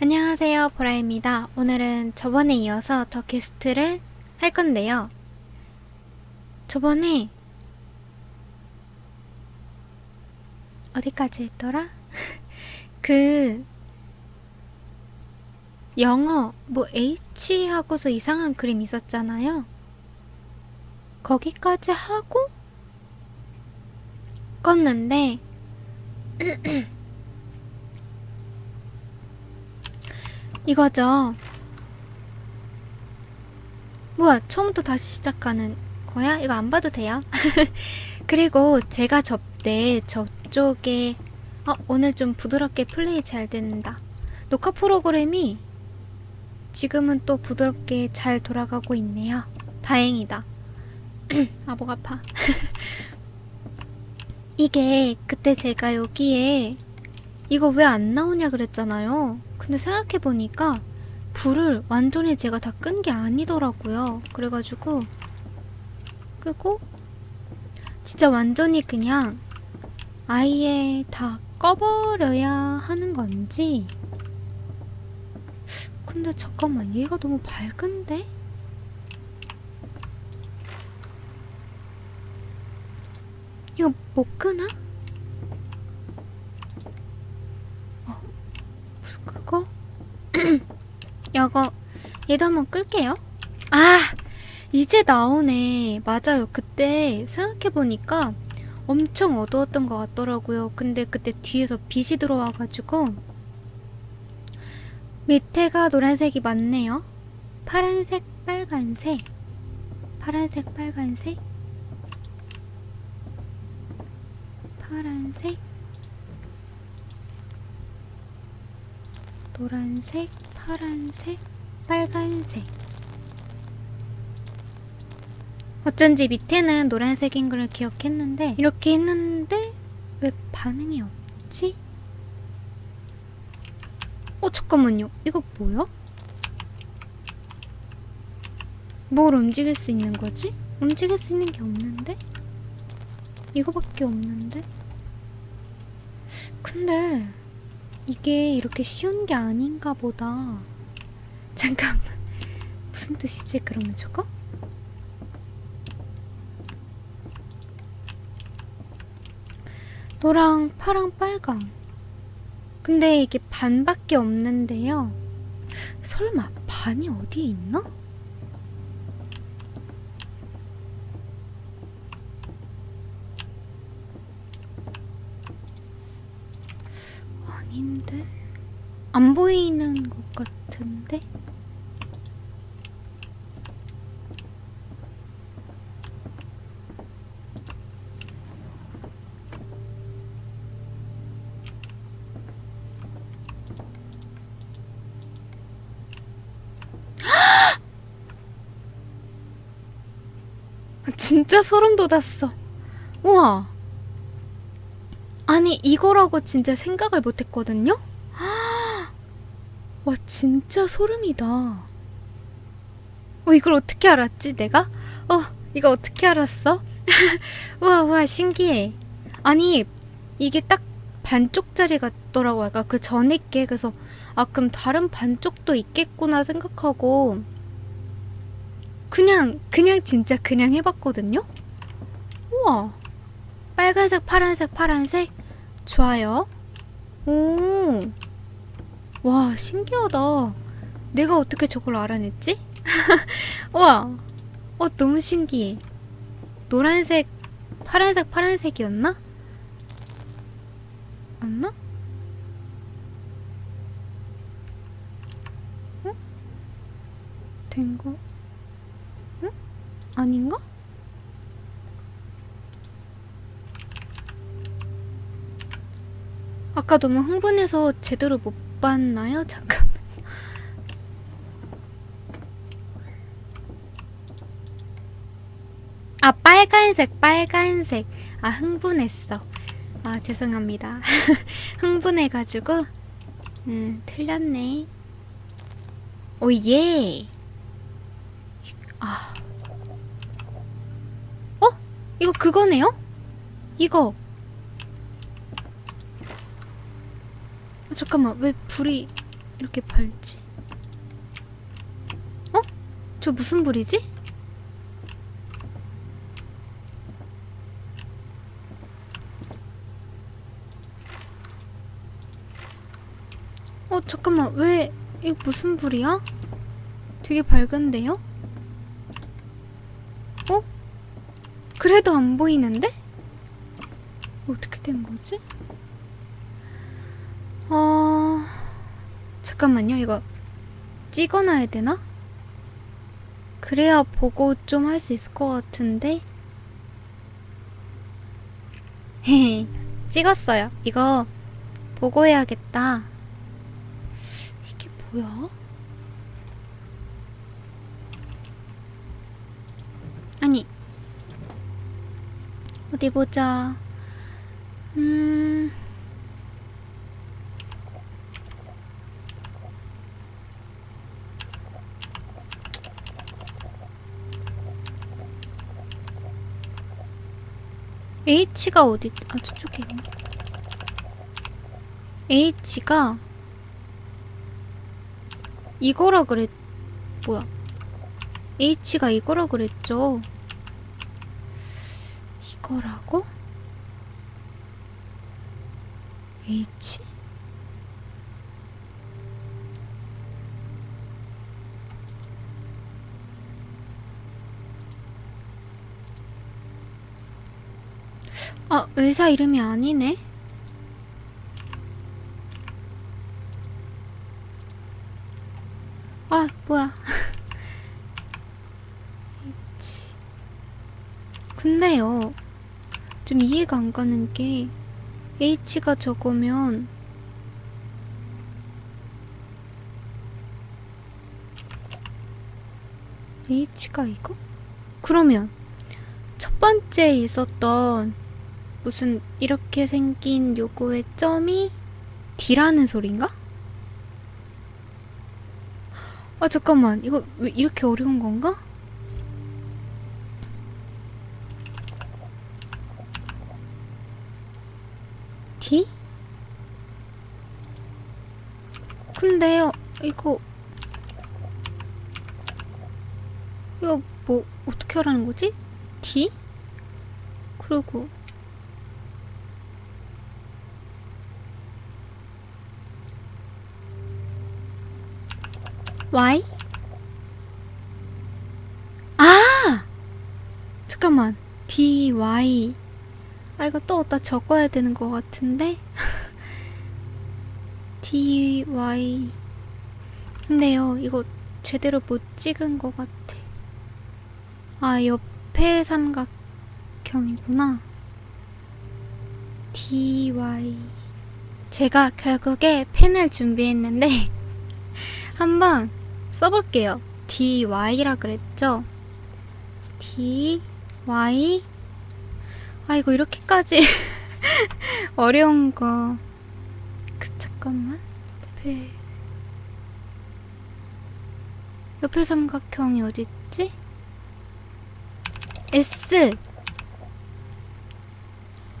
안녕하세요, 보라입니다. 오늘은 저번에 이어서 더 게스트를 할 건데요. 저번에 어디까지 했더라? 그 영어 뭐 H 하고서 이상한 그림 있었잖아요. 거기까지 하고 껐는데 이거죠. 뭐야, 처음부터 다시 시작하는 거야? 이거 안 봐도 돼요? 그리고 제가 접대 저쪽에 어, 오늘 좀 부드럽게 플레이 잘 된다. 녹화 프로그램이 지금은 또 부드럽게 잘 돌아가고 있네요. 다행이다. 아, 목 아파. 이게 그때 제가 여기에 이거 왜 안 나오냐 그랬잖아요. 근데 생각해보니까 불을 완전히 제가 다 끈 게 아니더라고요. 그래가지고 끄고 진짜 완전히 그냥 아예 다 꺼버려야 하는 건지 근데 잠깐만 얘가 너무 밝은데? 이거 못 끄나? 어, 불 끄고 이거 얘도 한번 끌게요. 아, 이제 나오네. 맞아요. 그때 생각해보니까 엄청 어두웠던 것 같더라고요. 근데 그때 뒤에서 빛이 들어와가지고 밑에가 노란색이 맞네요. 파란색, 빨간색, 파란색, 빨간색, 파란색, 노란색, 파란색, 빨간색. 어쩐지 밑에는 노란색인 걸 기억했는데 이렇게 했는데 왜 반응이 없지? 어 잠깐만요. 이거 뭐야? 뭘 움직일 수 있는 거지? 움직일 수 있는 게 없는데? 이거밖에 없는데? 근데 이게 이렇게 쉬운 게 아닌가 보다. 잠깐만. 무슨 뜻이지, 그러면 저거? 노랑, 파랑, 빨강. 근데 이게 반밖에 없는데요. 설마 반이 어디에 있나? 아닌데? 안 보이는 것 같은데? 진짜 소름 돋았어. 우와. 아니, 이거라고 진짜 생각을 못 했거든요? 와, 진짜 소름이다. 어, 이걸 어떻게 알았지, 내가? 어, 이거 어떻게 알았어? 우와, 우와, 신기해. 아니, 이게 딱 반쪽짜리 같더라고. 약간 그 전에 게. 그래서, 아, 그럼 다른 반쪽도 있겠구나 생각하고, 그냥, 그냥 진짜 그냥 해봤거든요? 우와. 빨간색, 파란색, 파란색? 좋아요. 오. 와, 신기하다. 내가 어떻게 저걸 알아냈지? 우와. 어, 너무 신기해. 노란색, 파란색, 파란색이었나? 맞나? 어? 된 거? 응? 아닌가? 아까 너무 흥분해서 제대로 못 봤나요? 잠깐만. 아, 빨간색, 빨간색. 아, 흥분했어. 아, 죄송합니다. 흥분해가지고. 음, 틀렸네. 오, 예. 아. 어? 이거 그거네요? 이거. 잠깐만, 왜 불이 이렇게 팔지? 어? 저 무슨 불이지? 어, 잠깐만. 왜, 이거 무슨 불이야? 되게 밝은데요? 어? 그래도 안 보이는데? 어떻게 된 거지? 어... 잠깐만요. 이거 찍어놔야 되나? 그래야 보고 좀 할 수 있을 것 같은데? 찍었어요. 이거 보고 해야겠다. 이게 뭐야? 아니, 어디 보자. 음. H가 어디, 아, 저쪽에 있네. H가 이거라 그랬, 뭐야. H가 이거라 그랬죠. 이거라고? H? 아, 의사 이름이 아니네? 아, 뭐야. 근데요, 좀 이해가 안 가는 게, H가 저거면, H가 이거? 그러면, 첫 번째 있었던 무슨 이렇게 생긴 요거의 점이 D라는 소린가? 아 잠깐만 이거 왜 이렇게 어려운 건가? D? 근데요 이거 이거 뭐 어떻게 하라는 거지? D? 그리고 Y? 아! 잠깐만. D, Y. 아, 이거 또 어디다 적어야 되는 것 같은데? D, Y. 근데요, 이거 제대로 못 찍은 것 같아. 아, 옆에 삼각형이구나. D, Y. 제가 결국에 펜을 준비했는데, 한번 써볼게요. dy라 그랬죠? dy 아 이거 이렇게까지 어려운 거. 그 잠깐만 옆에 옆에 삼각형이 어디 있지? s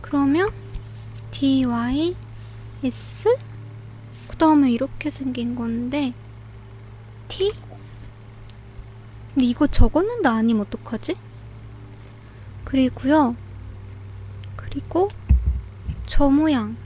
그러면 dy s 그 다음에 이렇게 생긴 건데 T? 근데 이거 적었는데 아니면 어떡하지? 그리고요. 그리고 저 모양.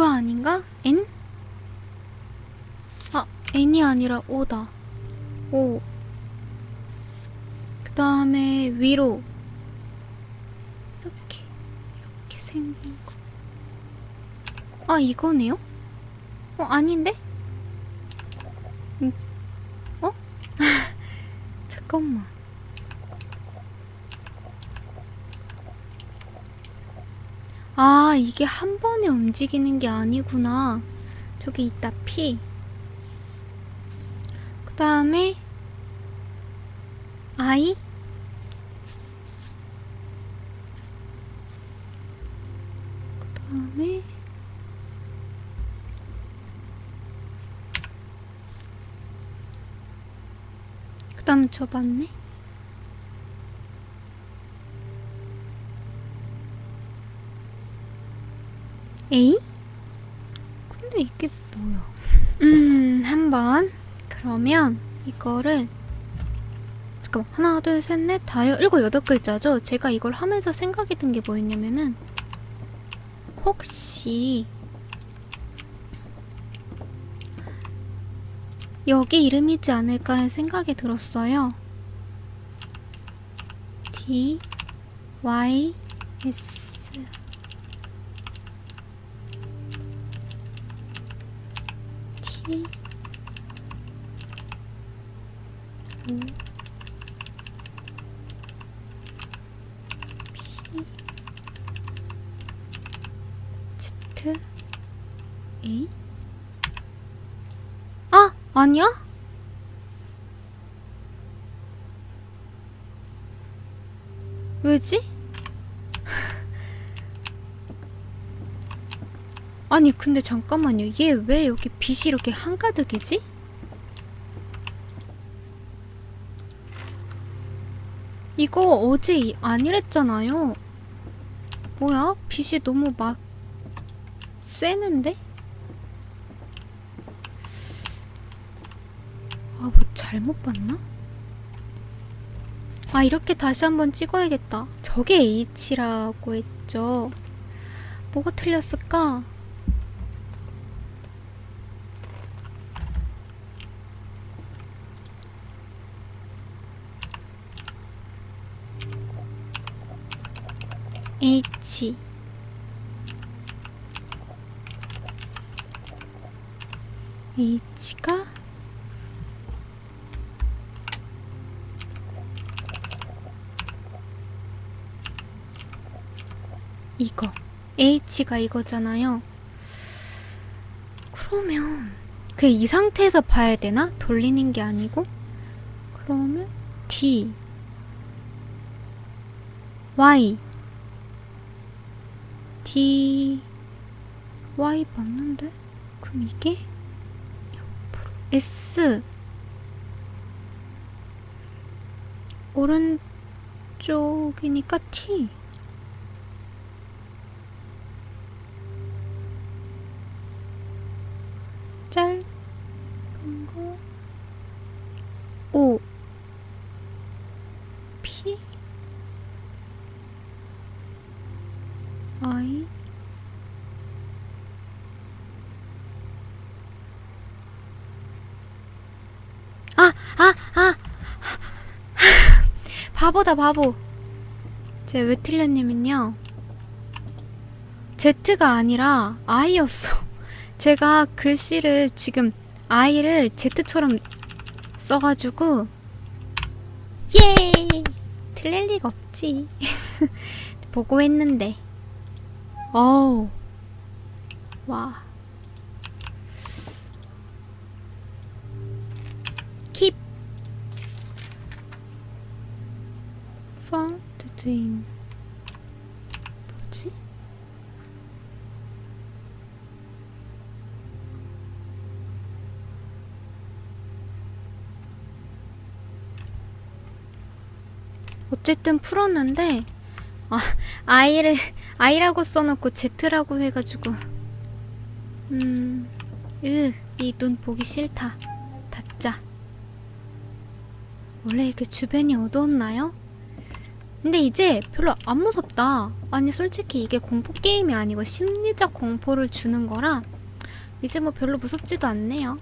이거 아닌가? N? 아, N이 아니라 O다. O. 그 다음에 위로. 이렇게, 이렇게 생긴 거. 아, 이거네요? 어, 아닌데? 음, 어? 잠깐만. 아, 이게 한 번에 움직이는 게 아니구나. 저기 있다, P. 그 다음에 I 그 다음에 그 다음 저 맞네 에이? 근데 이게 뭐야? 음 한번. 그러면 이거를 잠깐만. 하나 둘 셋 넷. 다여 일곱 여덟 글자죠? 제가 이걸 하면서 생각이 든 게 뭐였냐면은 혹시 여기 이름이지 않을까라는 생각이 들었어요. D Y S A 아 아니야? 왜지? 아니 근데 잠깐만요 얘 왜 여기 빛이 이렇게 한가득이지? 이거 어제 이- 아니랬잖아요 뭐야? 빛이 너무 막 쎄는데? 아, 뭐 잘못 봤나? 아, 이렇게 다시 한번 찍어야겠다. 저게 H라고 했죠. 뭐가 틀렸을까? H H가 이거 H가 이거잖아요. 그러면 그 이 상태에서 봐야 되나? 돌리는 게 아니고? 그러면 D Y D Y 맞는데? 그럼 이게 옆으로 S 오른쪽이니까 T 바보다, 바보. 왜 틀렸냐면요. Z가 아니라 I였어. 제가 글씨를 지금 I를 Z처럼 써가지고 예! 틀릴 리가 없지. 보고 했는데. 어우. 와. In 뭐지? 어쨌든 풀었는데 아 아이를 아이라고 써놓고 Z라고 해가지고 음으이 눈 보기 싫다 닫자 원래 이렇게 주변이 어두웠나요? 근데 이제 별로 안 무섭다. 아니 솔직히 이게 공포 게임이 아니고 심리적 공포를 주는 거라 이제 뭐 별로 무섭지도 않네요.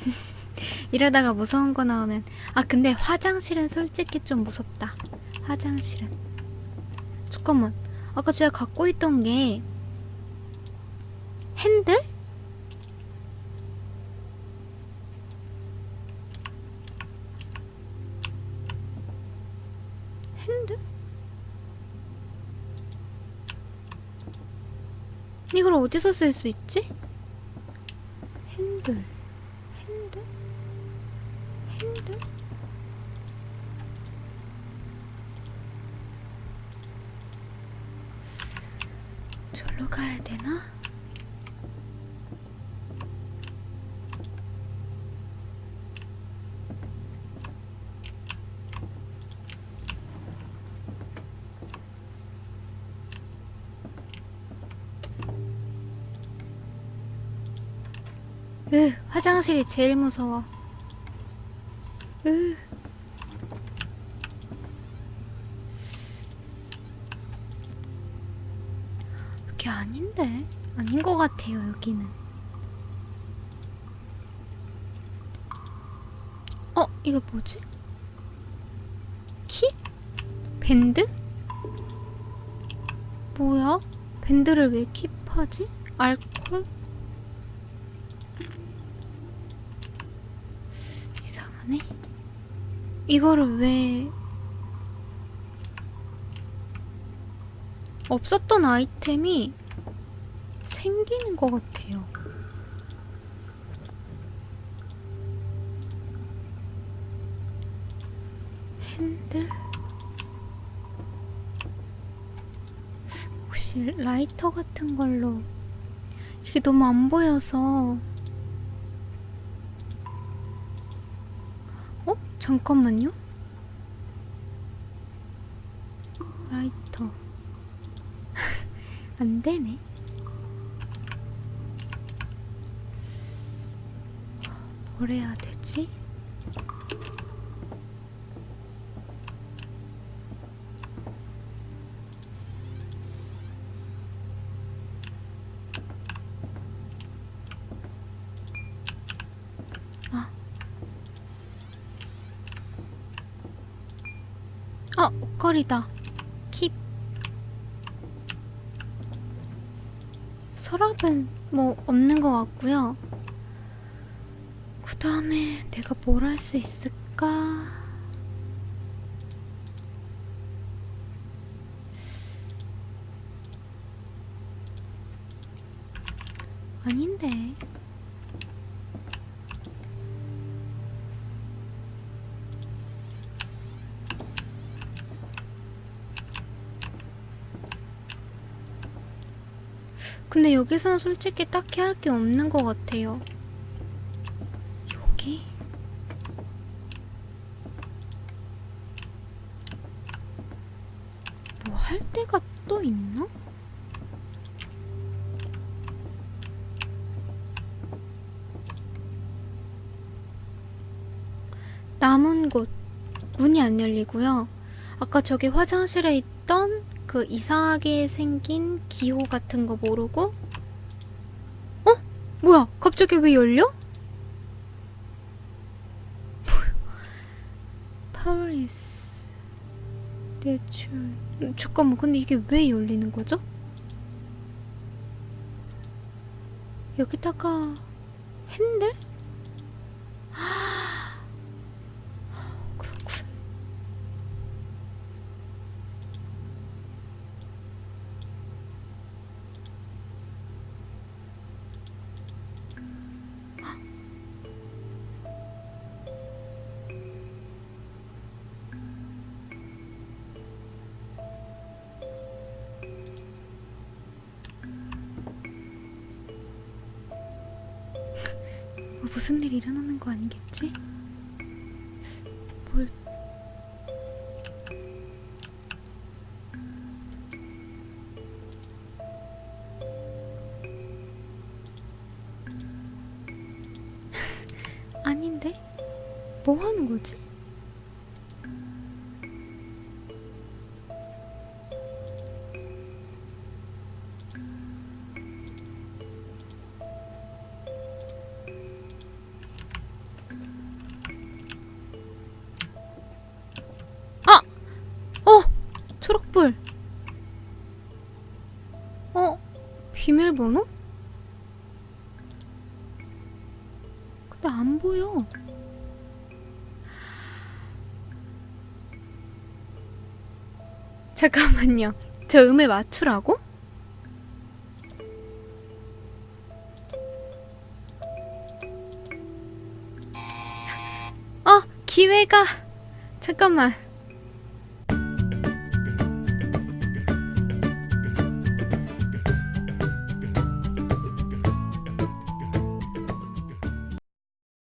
이러다가 무서운 거 나오면 아 근데 화장실은 솔직히 좀 무섭다. 화장실은. 잠깐만. 아까 제가 갖고 있던 게 핸들? 이걸 어디서 쓸 수 있지? 핸들 핸들? 핸들? 절로 가야 되나? 으, 화장실이 제일 무서워. 으. 여기 아닌데? 아닌 것 같아요, 여기는. 어, 이거 뭐지? 키? 밴드? 뭐야? 밴드를 왜 킵하지? 알콜? 이상하네. 이거를 왜 없었던 아이템이 생기는 것 같아요. 핸들? 혹시 라이터 같은 걸로 이게 너무 안 보여서 어? 잠깐만요. 라이터 안 되네. 뭘 해야 되지? 아. 아, 옷걸이다. 킵. 서랍은 뭐 없는 것 같고요. 그 다음에 내가 뭘 할 수 있을까? 아닌데. 근데 여기서는 솔직히 딱히 할 게 없는 것 같아요. 여기? 뭐 할 데가 또 있나? 남은 곳 문이 안 열리고요. 아까 저기 화장실에 있던 그 이상하게 생긴 기호 같은 거 모르고 어? 뭐야? 갑자기 왜 열려? 파리스 대출 음, 잠깐만 근데 이게 왜 열리는 거죠? 여기다가 핸들? 일이 일어나는 거 아니겠지? 뭘 비밀번호? 근데 안 보여. 잠깐만요. 저 음을 맞추라고? 어, 기회가. 잠깐만.